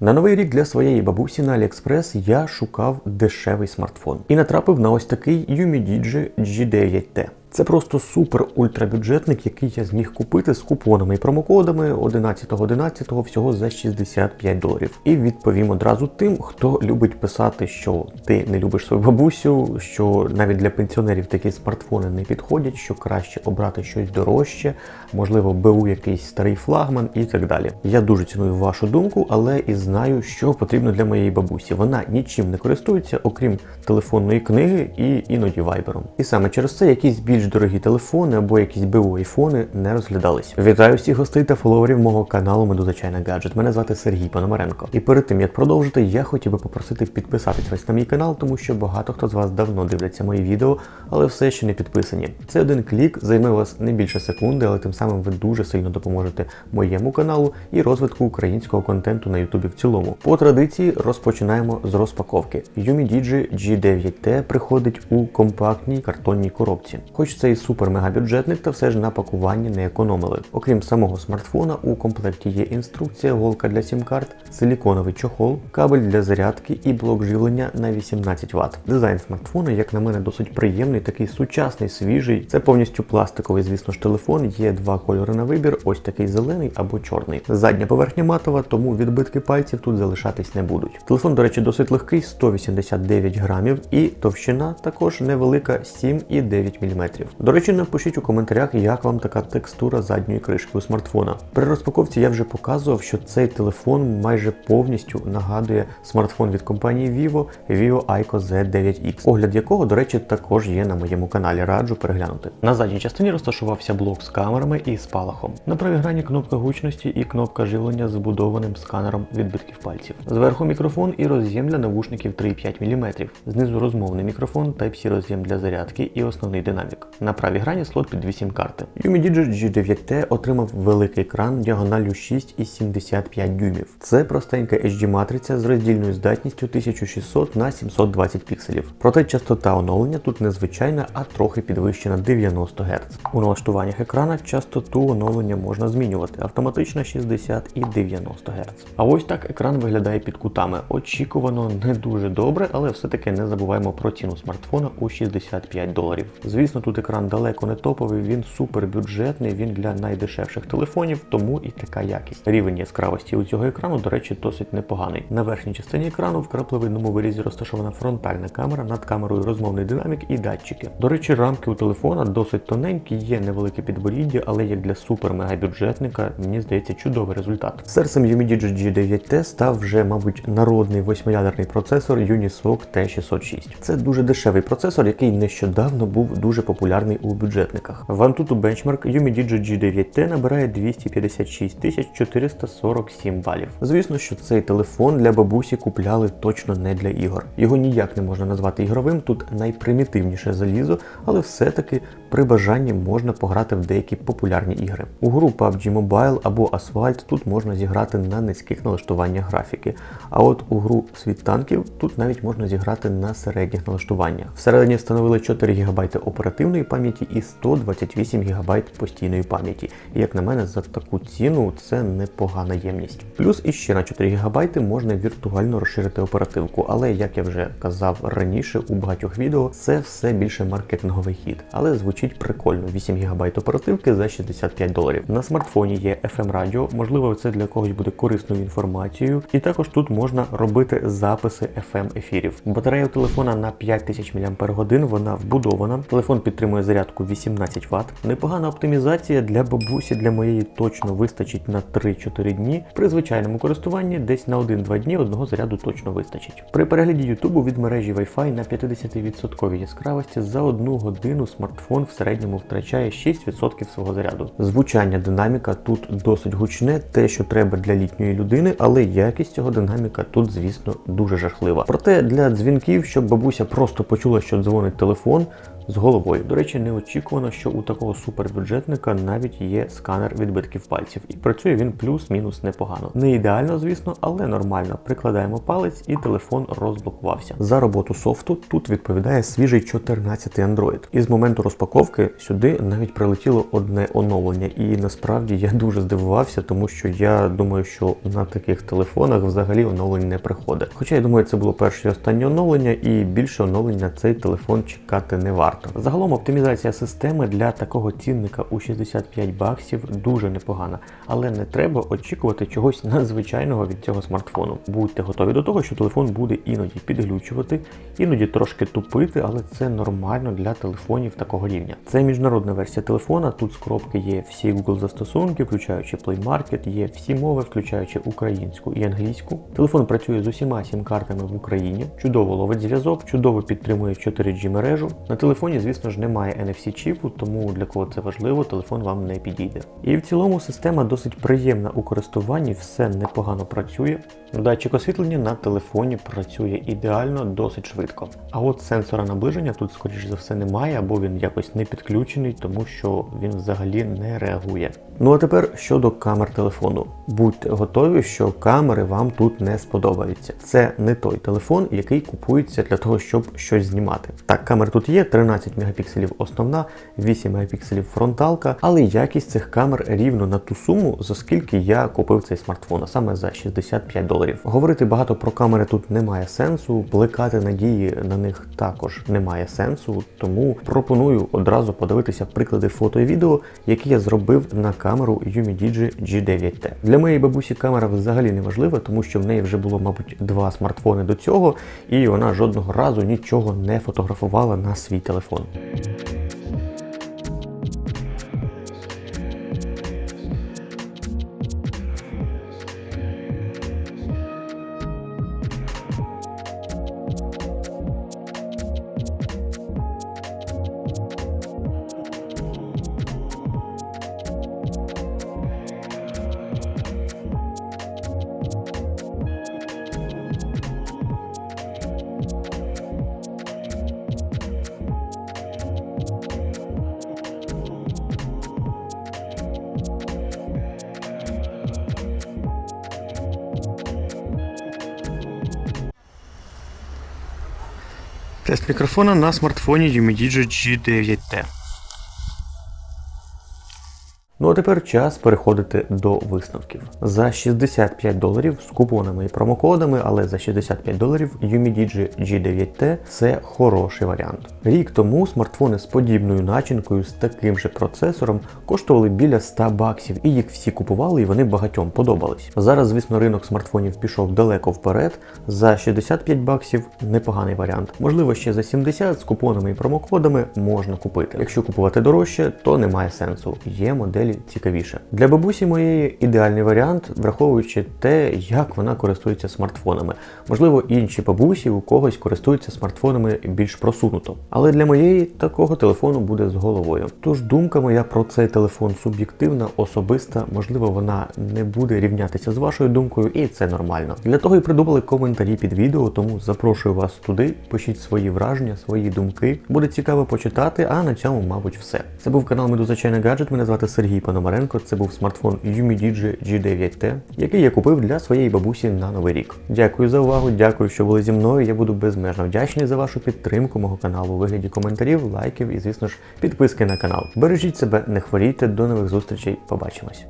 На новий рік для своєї бабусі на AliExpress я шукав дешевий смартфон і натрапив на ось такий Umidigi G9T. Це просто супер ультрабюджетник, який я зміг купити з купонами і промокодами 11.11 всього за 65 доларів. І відповім одразу тим, хто любить писати, що ти не любиш свою бабусю, що навіть для пенсіонерів такі смартфони не підходять, що краще обрати щось дорожче, можливо, БУ якийсь старий флагман і так далі. Я дуже ціную вашу думку, але і знаю, що потрібно для моєї бабусі. Вона нічим не користується, окрім телефонної книги і іноді вайбером. І саме через це якісь більш дорогі телефони або якісь БУ айфони не розглядались. Вітаю всіх гостей та фоловерів мого каналу Медузачайна Гаджет. Мене звати Сергій Пономаренко. І перед тим як продовжити, я хотів би попросити підписатись на мій канал, тому що багато хто з вас давно дивляться мої відео, але все ще не підписані. Це один клік, займе вас не більше секунди, але тим самим ви дуже сильно допоможете моєму каналу і розвитку українського контенту на Ютубі в цілому. По традиції розпочинаємо з розпаковки. Umidigi G9T приходить у компактній картонній коробці. Хоч це і супер мегабюджетник, та все ж на пакуванні не економили. Окрім самого смартфона, у комплекті є інструкція, голка для сім-карт, силіконовий чохол, кабель для зарядки і блок живлення на 18 Вт. Дизайн смартфона, як на мене, досить приємний, такий сучасний, свіжий. Це повністю пластиковий, звісно ж, телефон. Є два кольори на вибір: ось такий зелений або чорний. Задня поверхня матова, тому відбитки пальців тут залишатись не будуть. Телефон, до речі, досить легкий, 189 грамів, і товщина також невелика 7,9 мм. До речі, напишіть у коментарях, як вам така текстура задньої кришки у смартфона. При розпаковці я вже показував, що цей телефон майже повністю нагадує смартфон від компанії Vivo Vivo Aiko Z9X, огляд якого, до речі, також є на моєму каналі. Раджу переглянути. На задній частині розташувався блок з камерами і спалахом. На правій грані кнопка гучності і кнопка живлення з вбудованим сканером відбитків пальців. Зверху мікрофон і роз'єм для навушників 3,5 мм. Знизу розмовний мікрофон, Type-C роз'єм для зарядки і основний динамік. На правій грані слот під 8 карти. Umidigi G9T отримав великий екран діагоналлю 6,75 дюймів. Це простенька HD-матриця з роздільною здатністю 1600 на 720 пікселів. Проте частота оновлення тут не звичайна, а трохи підвищена 90 Гц. У налаштуваннях екрана частоту оновлення можна змінювати автоматично 60 і 90 Гц. А ось так екран виглядає під кутами. Очікувано не дуже добре, але все-таки не забуваємо про ціну смартфона у 65 доларів. Звісно, тут екран далеко не топовий, він супер бюджетний, він для найдешевших телефонів, тому і така якість. Рівень яскравості у цього екрану, до речі, досить непоганий. На верхній частині екрану в крапливийному вирізі розташована фронтальна камера, над камерою розмовний динамік і датчики. До речі, рамки у телефона досить тоненькі, є невелике підборіддя, але як для супер мегабюджетника, мені здається, чудовий результат. Серцем Umidigi G9T став вже, мабуть, народний восьмиядерний процесор Unisoc T606. Це дуже дешевий процесор, який нещодавно був дуже популярний у бюджетниках. В Antutu Benchmark Umidigi G9T набирає 256 447 балів. Звісно, що цей телефон для бабусі купляли точно не для ігор. Його ніяк не можна назвати ігровим, тут найпримітивніше залізо, але все-таки при бажанні можна пограти в деякі популярні ігри. У гру PUBG Mobile або Asphalt тут можна зіграти на низьких налаштуваннях графіки. А от у гру Світ танків тут навіть можна зіграти на середніх налаштуваннях. Всередині встановили 4 ГБ оперативної пам'яті і 128 ГБ постійної пам'яті. І як на мене, за таку ціну це непогана ємність. Плюс іще на 4 ГБ можна віртуально розширити оперативку, але як я вже казав раніше у багатьох відео, це все більше маркетинговий хід, але звучить прикольно: 8 ГБ оперативки за 65 доларів. На смартфоні є FM радіо, можливо, це для когось буде корисною інформацією, і також тут можна робити записи FM ефірів. Батарея у телефона на 5000 мАч, вона вбудована. Телефон підтримує зарядку 18 Вт. Непогана оптимізація для бабусі, для моєї точно вистачить на 3-4 дні. При звичайному користуванні десь на 1-2 дні одного заряду точно вистачить. При перегляді Ютубу від мережі Wi-Fi на 50% яскравості за одну годину смартфон в середньому втрачає 6% свого заряду. Звучання динаміка тут досить гучне, те, що треба для літньої людини, але якість цього динаміка тут, звісно, дуже жахлива. Проте для дзвінків, щоб бабуся просто почула, що дзвонить телефон. З головою. До речі, неочікувано, що у такого супербюджетника навіть є сканер відбитків пальців, і працює він плюс-мінус непогано. Не ідеально, звісно, але нормально. Прикладаємо палець і телефон розблокувався. За роботу софту тут відповідає свіжий 14 Android. І з моменту розпаковки сюди навіть прилетіло одне оновлення, і насправді я дуже здивувався, тому що я думаю, що на таких телефонах взагалі оновлень не приходить. Хоча я думаю, це було перше і останнє оновлення, і більше оновлень на цей телефон чекати не варто. Загалом оптимізація системи для такого цінника у 65 баксів дуже непогана, але не треба очікувати чогось надзвичайного від цього смартфону. Будьте готові до того, що телефон буде іноді підглючувати, іноді трошки тупити, але це нормально для телефонів такого рівня. Це міжнародна версія телефона. Тут з коробки є всі Google застосунки, включаючи Play Market, є всі мови, включаючи українську і англійську. Телефон працює з усіма сім-картами в Україні. Чудово ловить зв'язок, чудово підтримує 4G мережу. На телефоні, звісно ж, немає NFC чіпу, тому для кого це важливо, телефон вам не підійде. І в цілому система досить приємна у користуванні, все непогано працює. Датчик освітлення на телефоні працює ідеально, досить швидко. А от сенсора наближення тут, скоріш за все, немає, або він якось не підключений, тому що він взагалі не реагує. Ну а тепер щодо камер телефону. Будьте готові, що камери вам тут не сподобаються. Це не той телефон, який купується для того, щоб щось знімати. Так, камер тут є 13 мегапікселів основна, 8 мегапікселів фронталка, але якість цих камер рівно на ту суму, за скільки я купив цей смартфон, а саме за 65 доларів. Говорити багато про камери тут немає сенсу, плекати надії на них також немає сенсу, тому пропоную одразу подивитися приклади фото і відео, які я зробив на камеру Umidigi G9T. Для моєї бабусі камера взагалі не важлива, тому що в неї вже було, мабуть, два смартфони до цього, і вона жодного разу нічого не фотографувала на свій телефон. one. Тест мікрофона на смартфоні Umidigi G9T. Ну а тепер час переходити до висновків. За 65 доларів з купонами і промокодами, але за 65 доларів Umidigi G9T це хороший варіант. Рік тому смартфони з подібною начинкою з таким же процесором коштували біля 100 баксів, і їх всі купували, і вони багатьом подобались. Зараз, звісно, ринок смартфонів пішов далеко вперед. За 65 баксів непоганий варіант. Можливо, ще за 70 з купонами і промокодами можна купити. Якщо купувати дорожче, то немає сенсу. Є моделі цікавіше. Для бабусі моєї ідеальний варіант, враховуючи те, як вона користується смартфонами. Можливо, інші бабусі у когось користуються смартфонами більш просунуто. Але для моєї такого телефону буде з головою. Тож думка моя про цей телефон суб'єктивна, особиста, можливо, вона не буде рівнятися з вашою думкою, і це нормально. Для того і придумали коментарі під відео, тому запрошую вас туди, пишіть свої враження, свої думки. Буде цікаво почитати, а на цьому, мабуть, все. Це був канал Медуза Чайна Гаджет. Мене звати Сергій Пономаренко. Це був смартфон Umidigi G9T, який я купив для своєї бабусі на новий рік. Дякую за увагу, дякую, що були зі мною. Я буду безмежно вдячний за вашу підтримку мого каналу у вигляді коментарів, лайків і, звісно ж, підписки на канал. Бережіть себе, не хворійте, до нових зустрічей. Побачимось.